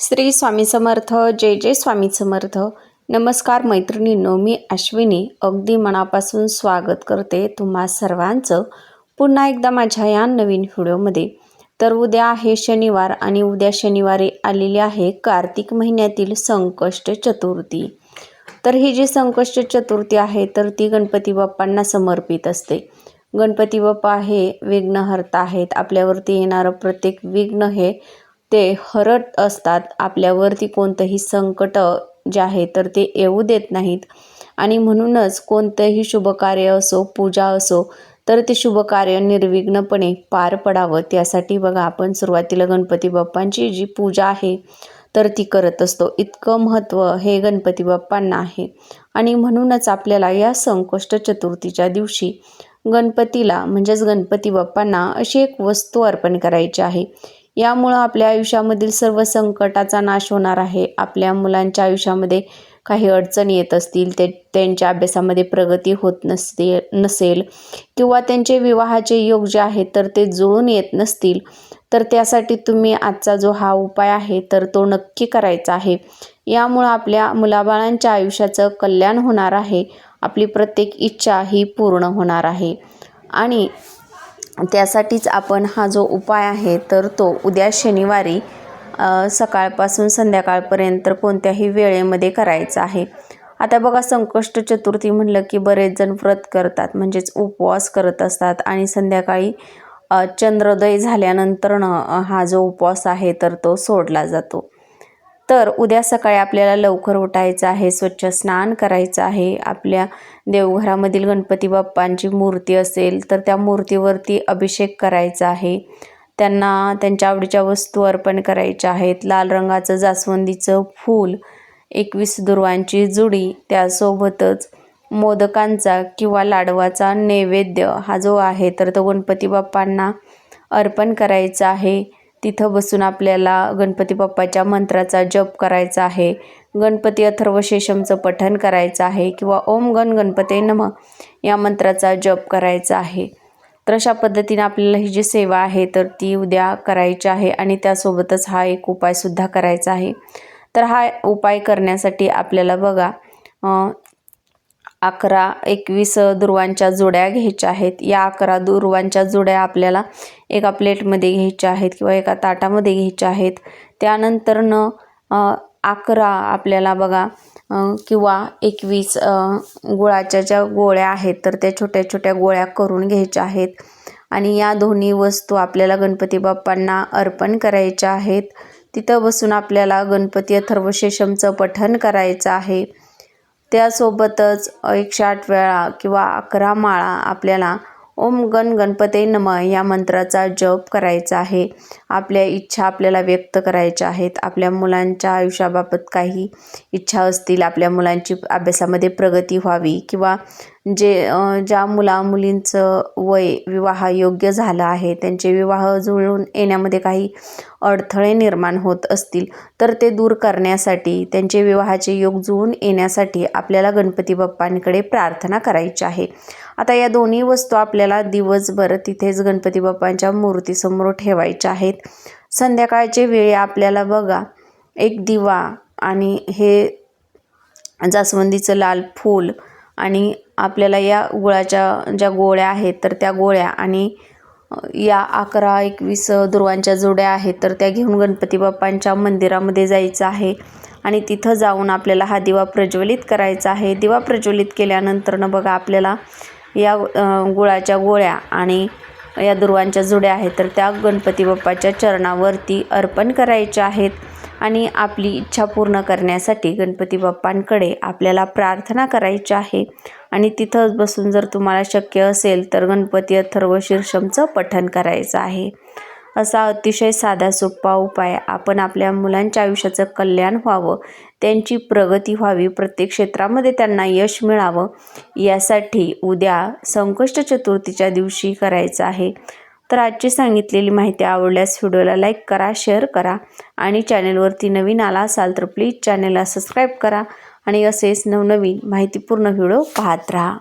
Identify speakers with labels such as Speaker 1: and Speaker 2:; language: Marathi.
Speaker 1: श्री स्वामी समर्थ जय जय स्वामी समर्थ. नमस्कार मैत्रिणींनो मी अश्विनी. अगदी मनापासून स्वागत करते तुम्हा सर्वांचं. पुन्हा एकदा माझ्या या नवीन व्हिडिओमध्ये. तर उद्या आहे शनिवार आणि उद्या शनिवारी आलेली आहे कार्तिक महिन्यातील संकष्ट चतुर्थी. तर ही जी संकष्ट चतुर्थी आहे तर ती गणपती बाप्पांना समर्पित असते. गणपती बाप्पा हे विघ्नहर्ता आहेत. आपल्यावरती येणारं प्रत्येक विघ्न हे ते हरत असतात. आपल्यावरती कोणतंही संकट जे आहे तर ते येऊ देत नाहीत. आणि म्हणूनच कोणतंही शुभकार्य असो पूजा असो तर ते शुभकार्य निर्विघ्नपणे पार पडावं. त्यासाठी बघा आपण सुरुवातीला गणपती बाप्पांची जी पूजा आहे तर ती करत असतो. इतकं महत्त्व हे गणपती बाप्पांना आहे. आणि म्हणूनच आपल्याला या संकष्ट चतुर्थीच्या दिवशी गणपतीला म्हणजेच गणपती बाप्पांना अशी एक वस्तू अर्पण करायची आहे. यामुळं आपल्या आयुष्यामधील सर्व संकटाचा नाश होणार आहे. आपल्या मुलांच्या आयुष्यामध्ये काही अडचणी येत असतील ते त्यांच्या अभ्यासामध्ये प्रगती होत नसते नसेल किंवा त्यांचे विवाहाचे योग जे आहेत तर ते जुळून येत नसतील तर त्यासाठी तुम्ही आजचा जो हा उपाय आहे तर तो नक्की करायचा आहे. यामुळं आपल्या मुलाबाळांच्या आयुष्याचं कल्याण होणार आहे. आपली प्रत्येक इच्छा ही पूर्ण होणार आहे. आणि त्यासाठीच आपण हा जो उपाय आहे तर तो उद्या शनिवारी सकाळपासून संध्याकाळपर्यंत कोणत्याही वेळेमध्ये करायचा आहे. आता बघा संकष्ट चतुर्थी म्हणलं की बरेच जण व्रत करतात म्हणजेच उपवास करत असतात आणि संध्याकाळी चंद्रोदय झाल्यानंतरनं हा जो उपवास आहे तर तो सोडला जातो. तर उद्या सकाळी आपल्याला लवकर उठायचं आहे स्वच्छ स्नान करायचं आहे. आपल्या देवघरामधील गणपती बाप्पांची मूर्ती असेल तर त्या मूर्तीवरती अभिषेक करायचा आहे. त्यांना त्यांच्या आवडीच्या वस्तू अर्पण करायच्या आहेत. लाल रंगाचं जास्वंदीचं फूल एकवीस दुर्वांची जुडी त्यासोबतच मोदकांचा किंवा लाडवाचा नैवेद्य हा जो आहे तर तो गणपती बाप्पांना अर्पण करायचा आहे. तिथं बसून आपल्याला गणपती बाप्पाच्या मंत्राचा जप करायचा आहे. गणपती अथर्वशेषमचं पठण करायचं आहे किंवा ओम गण गणपते नम या मंत्राचा जप करायचा आहे. तर अशा पद्धतीने आपल्याला ही जी सेवा आहे तर ती उद्या करायची आहे आणि त्यासोबतच हा एक उपायसुद्धा करायचा आहे. तर हा उपाय करण्यासाठी आपल्याला बघा अकरा एकवीस दुर्वांच्या जोड्या घ्यायच्या आहेत. या अकरा दुर्वांच्या जोड्या आपल्याला एका प्लेटमध्ये घ्यायच्या आहेत किंवा एका ताटामध्ये घ्यायच्या आहेत. त्यानंतरनं अकरा आपल्याला बघा किंवा एकवीस गुळाच्या ज्या गोळ्या आहेत तर त्या छोट्या छोट्या गोळ्या करून घ्यायच्या आहेत. आणि या दोन्ही वस्तू आपल्याला गणपती बाप्पांना अर्पण करायच्या आहेत. तिथं बसून आपल्याला गणपती अथर्वशेषमचं पठण करायचं आहे. त्यासोबतच एकशे आठ वेळा किंवा अकरा माळा आपल्याला ओम गण गणपते नम या मंत्राचा जप करायचा आहे. आपल्या इच्छा आपल्याला व्यक्त करायच्या आहेत. आपल्या मुलांच्या आयुष्याबाबत काही इच्छा असतील आपल्या मुलांची अभ्यासामध्ये प्रगती व्हावी किंवा जे ज्या मुला मुलींचं वय विवाह योग्य झालं आहे त्यांचे विवाह जुळून येण्यामध्ये काही अडथळे निर्माण होत असतील तर ते दूर करण्यासाठी त्यांचे विवाहाचे योग जुळून येण्यासाठी आपल्याला गणपती बाप्पांकडे प्रार्थना करायची आहे. आता या दोन्ही वस्तू आपल्याला दिवसभर तिथेच गणपती बाप्पांच्या मूर्तीसमोर ठेवायच्या आहेत. संध्याकाळचे वेळी आपल्याला बघा. एक दिवा आणि हे जास्वंदीचं लाल फूल आणि आपल्याला या गुळाच्या ज्या गोळ्या आहेत तर त्या गोळ्या आणि या अकरा एकवीस दुर्वांच्या जोड्या आहेत तर त्या घेऊन गणपती बाप्पांच्या मंदिरामध्ये जायचं आहे. आणि तिथं जाऊन आपल्याला हा दिवा प्रज्वलित करायचा आहे. दिवा प्रज्वलित केल्यानंतरनं बघा आपल्याला या गुळाच्या गोळ्या आणि या दुर्वांच्या जुड्या आहेत तर त्या गणपती बाप्पाच्या चरणावरती अर्पण करायच्या आहेत आणि आपली इच्छा पूर्ण करण्यासाठी गणपती बाप्पांकडे आपल्याला प्रार्थना करायची आहे. आणि तिथंच बसून जर तुम्हाला शक्य असेल तर गणपती अथर्व शीर्षमचं पठण करायचं आहे. असा अतिशय साधा सोपा उपाय. आपण आपल्या मुलांच्या आयुष्याचं कल्याण व्हावं त्यांची प्रगती व्हावी प्रत्येक क्षेत्रामध्ये त्यांना यश मिळावं यासाठी उद्या संकष्ट चतुर्थीच्या दिवशी करायचं आहे. तर आजची सांगितलेली माहिती आवडल्यास व्हिडिओला लाईक करा शेअर करा आणि चॅनेलवरती नवीन आला असाल तर प्लीज चॅनेलला सबस्क्राईब करा आणि असेच नवनवीन माहितीपूर्ण व्हिडिओ पाहत राहा.